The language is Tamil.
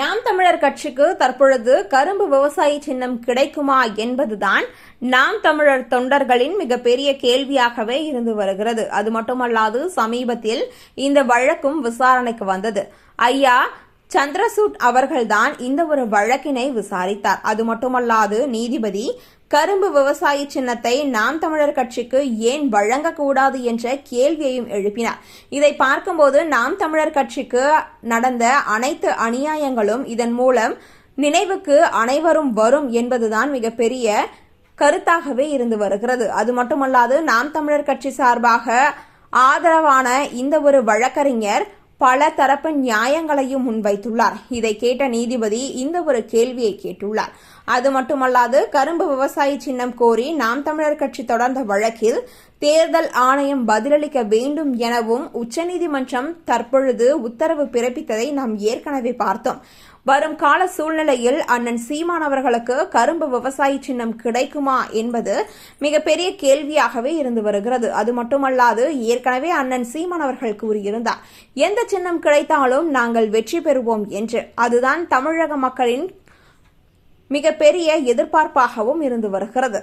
நாம் தமிழர் கட்சிக்கு தற்பொழுது கரும்பு விவசாயி சின்னம் கிடைக்குமா என்பதுதான் நாம் தமிழர் தொண்டர்களின் மிகப்பெரிய கேள்வியாகவே இருந்து வருகிறது. அது மட்டுமல்லாது சமீபத்தில் இந்த வழக்கும் விசாரணைக்கு வந்தது. ஐயா சந்திரசூட் அவர்கள்தான் இந்த ஒரு வழக்கினை விசாரித்தார். அது மட்டுமல்லாது நீதிபதி கரும்பு விவசாயி சின்னத்தை நாம் தமிழர் கட்சிக்கு ஏன் வழங்கக்கூடாது என்ற கேள்வியையும் எழுப்பினார். இதை பார்க்கும்போது நாம் தமிழர் கட்சிக்கு நடந்த அனைத்து அநியாயங்களும் இதன் மூலம் நினைவுக்கு அனைவரும் வரும் என்பதுதான் மிகப்பெரிய கருத்தாகவே இருந்து வருகிறது. அது மட்டுமல்லாது நாம் தமிழர் கட்சி சார்பாக ஆதரவான இந்த ஒரு வழக்கறிஞர் பல தரப்பு நியாயங்களையும் முன்வைத்துள்ளார். இதை கேட்ட நீதிபதி இந்த ஒரு கேள்வியை கேட்டுள்ளார். அது மட்டுமல்லாது கரும்பு விவசாயி சின்னம் கோரி நாம் தமிழர் கட்சி தொடர்ந்த வழக்கில் தேர்தல் ஆணையம் பதிலளிக்க வேண்டும் எனவும் உச்சநீதிமன்றம் தற்பொழுது உத்தரவு பிறப்பித்ததை நாம் ஏற்கனவே பார்த்தோம். வரும் கால சூழ்நிலையில் அண்ணன் சீமான் அவர்களுக்கு கரும்பு விவசாயி சின்னம் கிடைக்குமா என்பது மிகப்பெரிய கேள்வியாகவே இருந்து வருகிறது. அது மட்டுமல்லாது ஏற்கனவே அண்ணன் சீமான் அவர்கள் கூறியிருந்தார் எந்த சின்னம் கிடைத்தாலும் நாங்கள் வெற்றி பெறுவோம் என்று. அதுதான் தமிழக மக்களின் மிகப்பெரிய எதிர்பார்ப்பாகவும் இருந்து வருகிறது.